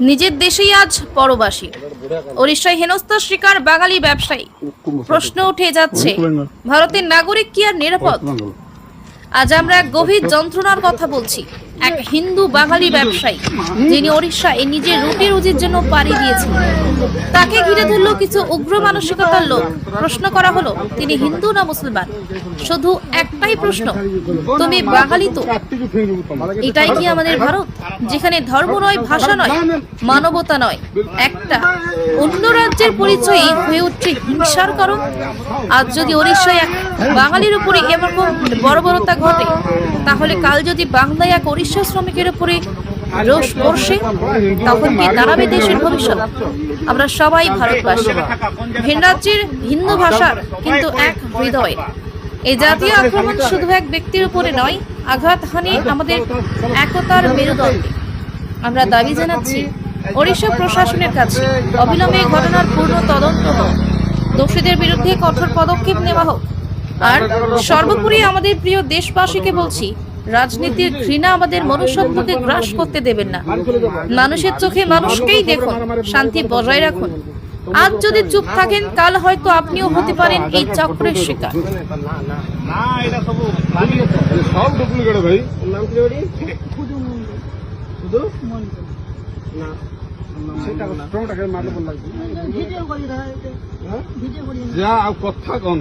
নিজের দেশেই আজ পরবাসী। ওড়িশায় হেনস্থার শিকার বাঙালি ব্যবসায়ী। প্রশ্ন উঠে যাচ্ছে, ভারতের নাগরিক কি আর নিরাপদ? আজ আমরা গভীর যন্ত্রণার কথা বলছি। এক হিন্দু বাঙালি ব্যবসায়ী, যিনি ওড়িশায় নিজের রুটি রুজির জন্য পাড়ি দিয়েছেন। তাকে ঘিরে ধরলো কিছু উগ্র মানসিকতার লোক। প্রশ্ন করা হলো, তিনি হিন্দু না মুসলমান? শুধু একটাই প্রশ্ন, তুমি বাঙালি তো? এটাই কি আমাদের ভারত, যেখানে ধর্ম নয়, ভাষা নয়, মানবতা নয়? একটা, অন্য রাজ্যের পরিচয়ে হয়ে উঠছে হিংসার কারণ। আজ যদি ওড়িশায় এক বাঙালির উপরে এরকম বর্বরতা ঘটে, তাহলে কাল যদি বাংলায় এক শ্রমিকের উপরে রোষ বর্ষে, তখন কি দাঁড়াবে দেশের ভবিষ্যৎ? আমরা সবাই ভারতবাসী। ভিন রাজ্যের হিন্দু ভাষার কিন্তু এক হৃদয়। এই জাতীয় আক্রমণ শুধু এক ব্যক্তির উপরে নয়, আঘাত হানে আমাদের একতার মেরুদণ্ডে। আমরা দাবি জানাচ্ছি, ওড়িশা প্রশাসনের কাছে অবিলম্বে ঘটনার পূর্ণ তদন্ত হোক। দোষীদের বিরুদ্ধে কঠোর পদক্ষেপ নেওয়া হোক। আর সর্বোপরি আমাদের প্রিয় দেশবাসীকে বলছি রাজনীতির ঘৃণা আমাদের মনুষ্যত্বকে গ্রাস করতে দেবেন না। মানুষের চোখে মানুষকেই দেখুন শান্তি বজায় রাখুন। আজ যদি চুপ থাকেন কাল হয়তো আপনিও হতে পারেন এই চক্রের শিকার। হ্যাঁ যা আর কথা কও